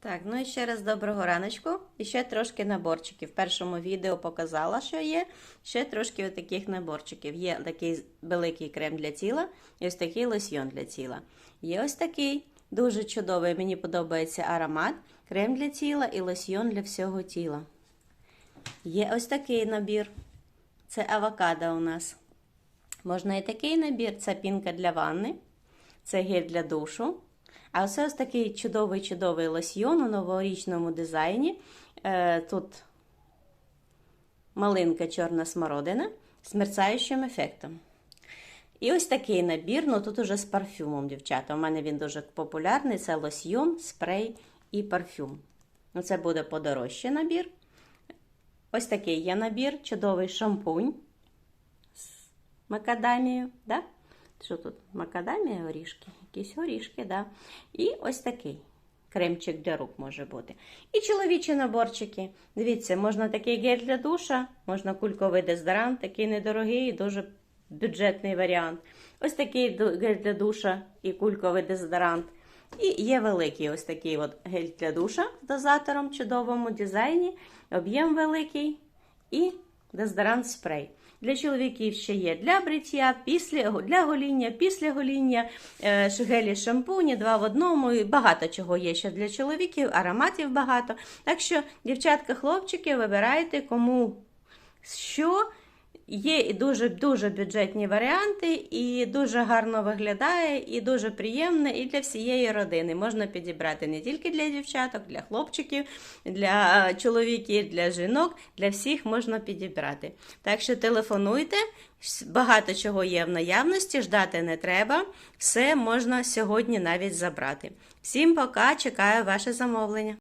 Так, ну і ще раз доброго раночку. І ще трошки наборчиків. В першому відео показала, що є. Ще трошки таких наборчиків. Є такий великий крем для тіла і ось такий лосьйон для тіла. Є ось такий дуже чудовий, мені подобається аромат. Крем для тіла і лосьйон для всього тіла. Є ось такий набір. Це авокадо у нас. Можна і такий набір, це пінка для ванни, це гель для душу. А оце ось такий чудовий-чудовий лосьйон у новорічному дизайні. Е, тут малинка чорна смородина з мерцаючим ефектом. І ось такий набір, ну тут уже з парфюмом, дівчата. У мене він дуже популярний: це лосьйон, спрей і парфюм. Ну, це буде подорожчий набір. Ось такий є набір, чудовий шампунь з макадамією. Да? Що тут? Макадамія, горішки? Якісь горішки, да. І ось такий кремчик для рук може бути. І чоловічі наборчики. Дивіться, можна такий гель для душа, можна кульковий дезодорант, такий недорогий, дуже бюджетний варіант. Ось такий гель для душа і кульковий дезодорант. І є великий ось такий от гель для душа з дозатором чудовому дизайні, об'єм великий і дезодорант спрей. Для чоловіків ще є для бриття, після, для гоління, після гоління, е, гелі шампуні, два в одному. І багато чого є ще для чоловіків, ароматів багато. Так що, дівчатка, хлопчики, вибирайте кому що. Є і дуже дуже бюджетні варіанти, і дуже гарно виглядає, і дуже приємне, і для всієї родини. Можна підібрати не тільки для дівчаток, для хлопчиків, для чоловіків, для жінок, для всіх можна підібрати. Так що телефонуйте, багато чого є в наявності, ждати не треба. Все можна сьогодні навіть забрати. Всім пока, чекаю ваше замовлення.